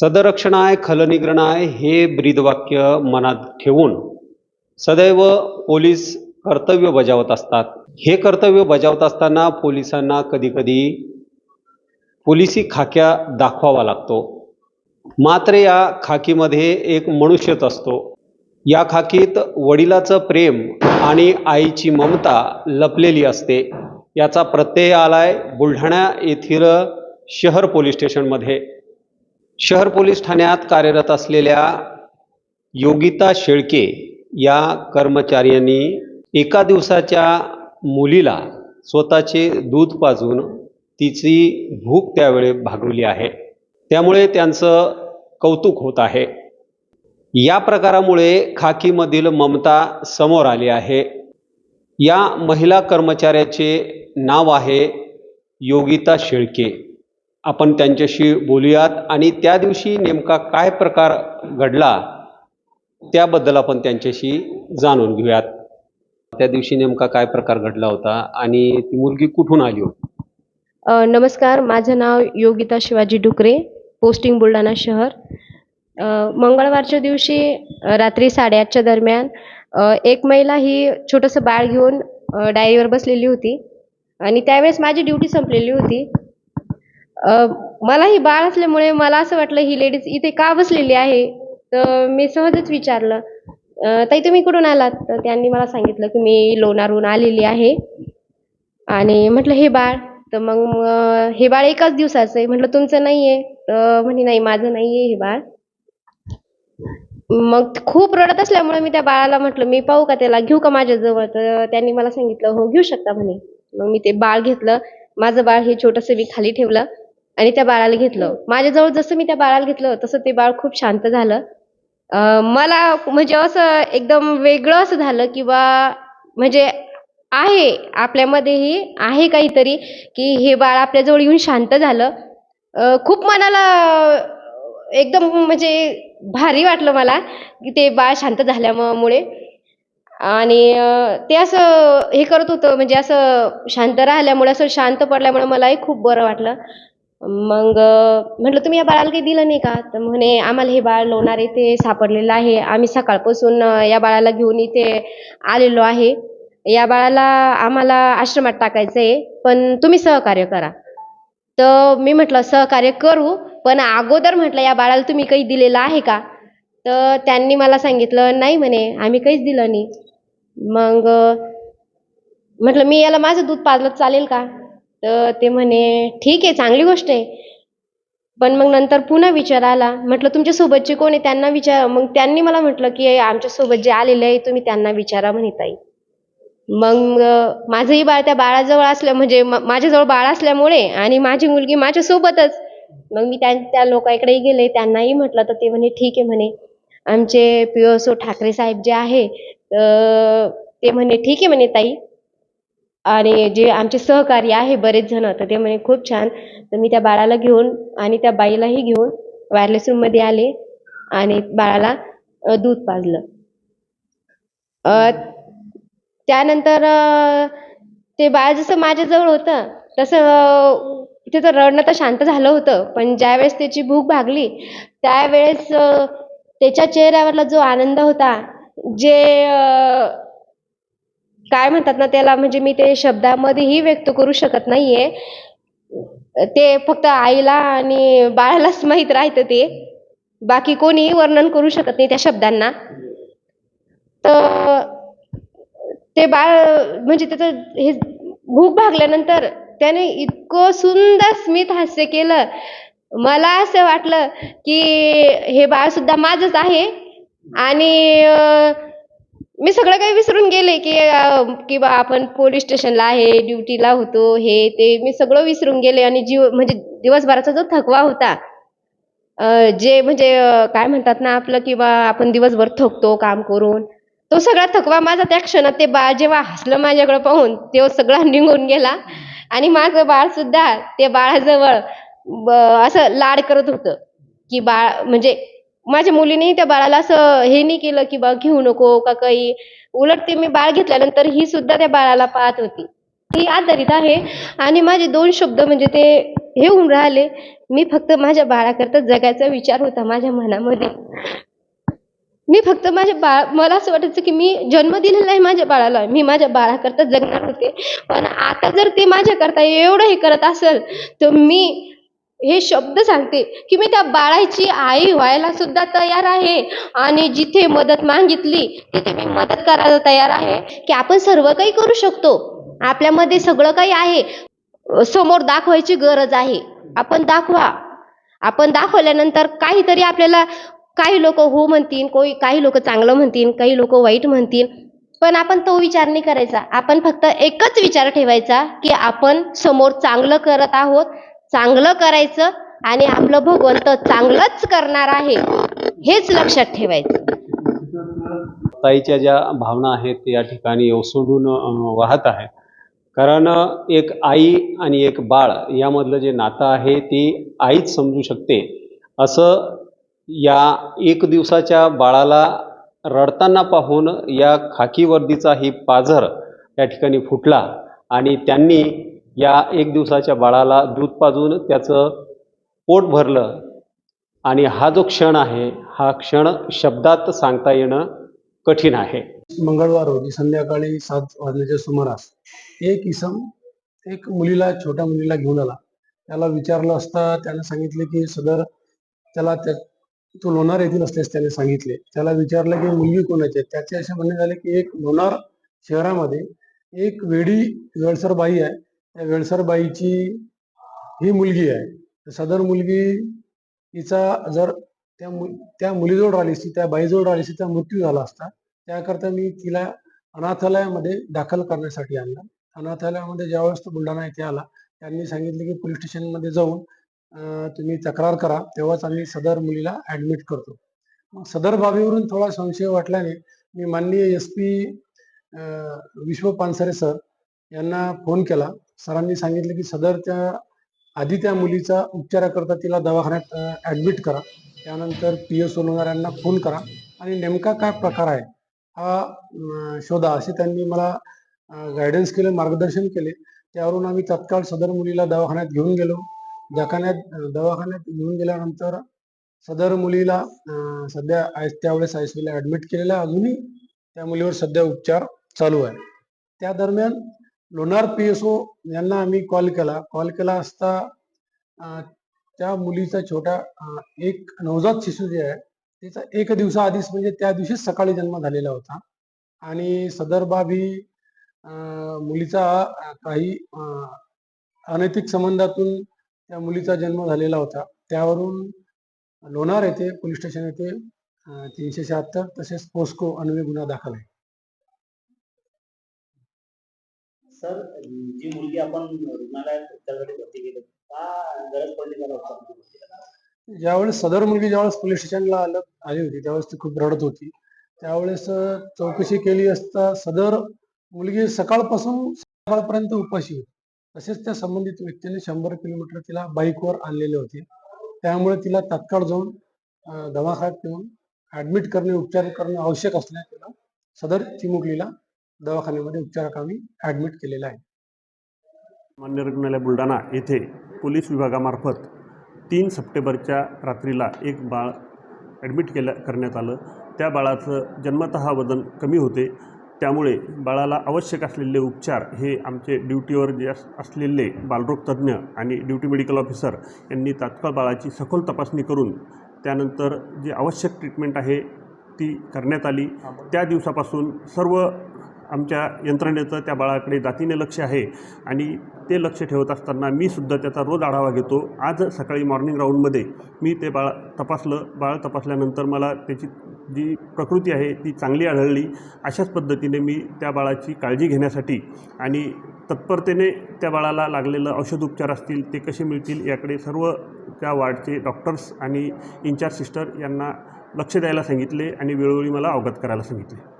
सदरक्षणाय खलनिग्रणाय हे ब्रीदवाक्य मनात ठेवून सदैव पोलीस कर्तव्य बजावत असतात. हे कर्तव्य बजावत असताना पोलिसांना कधीकधी पोलिसी खाक्या दाखवावा लागतो. मात्र या खाकीमध्ये एक मनुष्यच असतो. या खाकीत वडिलाचं प्रेम आणि आईची ममता लपलेली असते. याचा प्रत्यय आलाय बुलढाणा येथील शहर पोलीस स्टेशनमध्ये. शहर पोलीस ठाण्यात कार्यरत असलेल्या योगिता शेळके या कर्मचाऱ्यांनी एका दिवसाच्या मुलीला स्वतःचे दूध पाजून तिची भूक त्यावेळी भागवली आहे. त्यामुळे त्यांचं कौतुक होत आहे. या प्रकारामुळे खाकीमधील ममता समोर आली आहे. या महिला कर्मचाऱ्याचे नाव आहे योगिता शेळके. आपण त्यांच्याशी बोलूयात. आणि त्या दिवशी नेमका काय प्रकार घडला त्याबद्दल आपण त्यांच्याशी जाणून घेऊयात. त्या दिवशी नेमका काय प्रकार घडला होता आणि ती मुलगी कुठून आली होती? अ, नमस्कार. माझं नाव योगिता शिवाजी डुकरे पोस्टिंग बुलढाणा शहर. अ, मंगळवारच्या दिवशी अ, रात्री साडेआठच्या दरम्यान अ, एक महिला ही छोटंसं बाळ घेऊन अ, डायरीवर बसलेली होती. आणि त्यावेळेस माझी ड्युटी संपलेली होती. मला ही बाळ असल्यामुळे मला असं वाटलं ही लेडीज इथे का बसलेली आहे? तर मी सहजच विचारलं. ताई तुम्ही कुठून आलात? तर त्यांनी मला सांगितलं की मी लोणारहून आलेली आहे. आणि म्हटलं हे बाळ. तर मग हे बाळ एकाच दिवसाचं आहे. म्हटलं तुमचं नाही आहे तर म्हणे नाही माझं नाही आहे हे बाळ. मग खूप रडत असल्यामुळे मी त्या बाळाला म्हटलं मी पाहू का त्याला? घेऊ का माझ्याजवळ तर त्यांनी मला सांगितलं हो घेऊ शकता. म्हणे. मग मी ते बाळ घेतलं. माझं बाळ हे छोटंसं मी खाली ठेवलं. आणि त्या बाळाला घेतलं. माझ्याजवळ जसं मी त्या बाळाला घेतलं तसं ते बाळ खूप शांत झालं. मला म्हणजे असं एकदम वेगळं असं झालं किंवा म्हणजे आहे आपल्यामध्येही आहे काहीतरी की हे बाळ आपल्याजवळ येऊन शांत झालं. खूप मनाला एकदम म्हणजे भारी वाटलं मला की ते बाळ शांत झाल्यामुळे. आणि ते असं हे करत होतं म्हणजे असं शांत राहिल्यामुळे असं शांत पडल्यामुळे मलाही खूप बरं वाटलं. मग म्हटलं तुम्ही या बाळाला काही दिलं नाही का? तर म्हणे आम्हाला हे बाळ लोणार येथे सापडलेलं आहे. आम्ही सकाळपासून या बाळाला घेऊन इथे आलेलो आहे. या बाळाला आम्हाला आश्रमात टाकायचं आहे पण तुम्ही सहकार्य करा. तर मी म्हटलं सहकार्य करू पण अगोदर म्हटलं या बाळाला तुम्ही काही दिलेलं आहे का? तर त्यांनी मला सांगितलं नाही म्हणे आम्ही काहीच दिलं नाही. मग म्हटलं मी याला माझं दूध पाजलं चालेल का? तर ते म्हणे ठीक आहे चांगली गोष्ट आहे. पण मग नंतर पुन्हा विचार आला. म्हटलं तुमच्यासोबतचे कोण आहे? त्यांना विचार. मग त्यांनी मला म्हटलं की आमच्यासोबत जे आलेले आहे तुम्ही त्यांना विचारा म्हणे ताई. मग माझंही बाळ त्या बाळाजवळ असल्या म्हणजे म- माझ्याजवळ बाळ असल्यामुळे आणि माझी मुलगी माझ्यासोबतच मग मी त्या त्या लोकांकडेही गेले. त्यांनाही म्हटलं तर ते म्हणे ठीक आहे म्हणे. आमचे पी ओ ठाकरे साहेब जे आहे तर ते म्हणे ठीक आहे म्हणे ताई. आणि जे आमचे सहकारी आहे बरेच जण तर ते म्हणे खूप छान. तर मी त्या बाळाला घेऊन आणि त्या बाईलाही घेऊन वायरलेस रूममध्ये आले आणि बाळाला दूध पाजलं. त्यानंतर ते बाळ जसं माझ्याजवळ होतं तसं तिथे त्याचं रडणं तर शांत झालं होतं पण ज्यावेळेस त्याची भूक भागली त्यावेळेस त्याच्या चेहऱ्यावरला जो आनंद होता जे काय म्हणतात ना त्याला म्हणजे मी ते शब्दामध्येही व्यक्त करू शकत नाहीये. ते फक्त आईला आणि बाळालाच माहीत राहतं ते. बाकी कोणीही वर्णन करू शकत नाही त्या शब्दांना. तर ते बाळ म्हणजे त्याचं हे भूक भागल्यानंतर त्याने इतकं सुंदर स्मित हास्य केलं. मला असं वाटलं की हे बाळ सुद्धा माझंच आहे. आणि मी सगळं काही विसरून गेले की की बा आपण पोलीस स्टेशनला आहे ड्युटीला होतो हे ते मी सगळं विसरून गेले आणि जीव म्हणजे दिवसभराचा जो थकवा होता जे म्हणजे काय म्हणतात ना आपलं की बा आपण दिवसभर थकतो काम करून तो सगळा थकवा माझा त्या क्षणात ते बाळ जेव्हा हसलं माझ्याकडे पाहून तेव्हा सगळा निघून गेला आणि माझं बाळ सुद्धा ते बाळाजवळ असं लाड करत होतं की बाळ म्हणजे माझ्या मुलीने त्या बाळाला असं हे नाही केलं की बा घेऊ नको का काही. उलट ते मी बाळ घेतल्यानंतर ही सुद्धा त्या बाळाला पाहत होती. ती आधारित आहे. आणि माझे दोन शब्द म्हणजे ते हे होऊन राहिले. मी फक्त माझ्या बाळाकरता जगायचा विचार होता माझ्या मनामध्ये. मी फक्त माझ्या बाळ मला असं वाटायचं की मी जन्म दिलेला आहे माझ्या बाळाला. मी माझ्या बाळाकरता जगणार होते. पण आता जर ते माझ्याकरता एवढं हे करत असेल तर मी हे शब्द सांगते की मी त्या बाळाची आई व्हायला सुद्धा तयार आहे. आणि जिथे मदत मागितली तिथे मी मदत करायला तयार आहे. की आपण सर्व काही करू शकतो. आपल्यामध्ये सगळं काही आहे. समोर दाखवायची गरज आहे. आपण दाखवा. आपण दाखवल्यानंतर काहीतरी आपल्याला काही लोक हो म्हणतील कोई काही लोक चांगलं म्हणतील काही लोक वाईट म्हणतील. पण आपण तो विचार नाही करायचा. आपण फक्त एकच विचार ठेवायचा की आपण समोर चांगलं करत आहोत. चांगलं करायचं आणि आपलं भगवंत चांगलंच करणार आहे हेच लक्षात ठेवायचं. ताईच्या ज्या भावना आहेत ते या ठिकाणी ओसंडून वाहत आहे कारण एक आई आणि एक बाळ यामधलं जे नातं आहे ते आईच समजू शकते. असं या एक दिवसाच्या बाळाला रडताना पाहून या खाकी वर्दीचा ही पाझर या ठिकाणी फुटला आणि त्यांनी या एक दिवसाच्या बाळाला दूध पाजून त्याचं पोट भरलं. आणि हा जो क्षण आहे हा क्षण शब्दात सांगता येणं कठीण आहे. मंगळवार रोजी संध्याकाळी सात वाजण्याच्या सुमारास एक इसम एक मुलीला छोट्या मुलीला घेऊन आला. त्याला विचारलं असता त्याने सांगितले की सदर त्याला त्या तो लोणार येथील असल्यास त्याने सांगितले. त्याला विचारलं की मुलगी कोणाची आहे? त्याचे असे म्हणणे झाले की एक लोणार शहरामध्ये एक वेडी वेळसर बाई आहे. त्या ही मुलगी आहे. तर सदर मुलगी तिचा जर त्या मु त्या मुलीजवळ राहिली असती त्या बाईजवळ राहिली असती त्या मृत्यू झाला असता त्याकरता मी तिला अनाथालयामध्ये दाखल करण्यासाठी आणला. अनाथालयामध्ये ज्यावेळेस तो बुलढाणा येथे आला त्यांनी सांगितले की पोलीस स्टेशनमध्ये जाऊन तुम्ही तक्रार करा तेव्हाच आम्ही सदर मुलीला ऍडमिट करतो. मग सदर बाबीवरून थोडा संशय वाटल्याने मी माननीय एस पी विश्व पानसरे सर यांना फोन केला. सरांनी सांगितले की सदर त्या आधी त्या मुलीचा उपचाराकरता तिला दवाखान्यात ऍडमिट करा. त्यानंतर पी एस यांना फोन करा. आणि नेमका काय प्रकार आहे हा शोधा. असे त्यांनी मला गायडन्स केले मार्गदर्शन केले. त्यावरून आम्ही तत्काळ सदर मुलीला दवाखान्यात घेऊन गेलो. दवाखान्यात दवाखान्यात घेऊन गेल्यानंतर सदर मुलीला सध्या आय त्यावेळेस आय सी ऍडमिट केलेलं अजूनही त्या मुलीवर सध्या उपचार चालू आहे. त्या दरम्यान लोणार पी एस ओ यांना आम्ही कॉल केला. कॉल केला असता त्या मुलीचा छोटा एक नवजात शिशू जे आहे तिचा एक दिवसाआधीच म्हणजे त्या दिवशीच सकाळी जन्म झालेला होता. आणि सदर बाब ही मुलीचा काही अनैतिक संबंधातून त्या मुलीचा जन्म झालेला होता. त्यावरून लोणार येथे पोलीस स्टेशन येथे तीनशे शहात्तर तसेच पोस्को अन्वय गुन्हा दाखल आहे. सर जी मुलगी आपण रुग्णालयात उपचारासाठी भरती केली का गरज पडली ज्यावेळेस सदर मुलगी ज्यावेळेस पोलीस स्टेशनला आलं आली होती त्यावेळेस ती खूप रडत होती. त्यावेळेस चौकशी केली असता सदर मुलगी सकाळपासून सकाळपर्यंत उपाशी होती. तसेच त्या संबंधित व्यक्तीने शंभर किलोमीटर तिला बाईकवर आणलेले होते. त्यामुळे तिला तात्काळ जाऊन दवाखान्यात नेऊन ऍडमिट करणे उपचार करणे आवश्यक असल्याने तिला सदर चिमुकलीला दवाखान्यामध्ये उपचाराकामी ऍडमिट केलेलं आहे. मान्य रुग्णालय बुलढाणा येथे पोलीस विभागामार्फत तीन सप्टेंबरच्या रात्रीला एक बाळ ॲडमिट केलं करण्यात आलं. त्या बाळाचं जन्मतः वजन कमी होते. त्यामुळे बाळाला आवश्यक असलेले उपचार हे आमचे ड्युटीवर जे अस असलेले बालरोग तज्ज्ञ आणि ड्युटी मेडिकल ऑफिसर यांनी तात्काळ बाळाची सखोल तपासणी करून त्यानंतर जी आवश्यक ट्रीटमेंट आहे ती करण्यात आली. त्या दिवसापासून सर्व आमच्या यंत्रणेचं त्या बाळाकडे जातीने लक्ष आहे आणि ते लक्ष ठेवत असताना मी सुद्धा त्याचा रोज आढावा घेतो. आज सकाळी मॉर्निंग राऊंडमध्ये मी ते बाळ तपासलं. बाळ तपासल्यानंतर मला त्याची जी प्रकृती आहे ती चांगली आढळली. अशाच पद्धतीने मी त्या बाळाची काळजी घेण्यासाठी आणि तत्परतेने त्या बाळाला लागलेलं औषधोपचार असतील ते कसे मिळतील याकडे सर्व त्या वार्डचे डॉक्टर्स आणि इन्चार्ज सिस्टर यांना लक्ष द्यायला सांगितले आणि वेळोवेळी मला अवगत करायला सांगितले.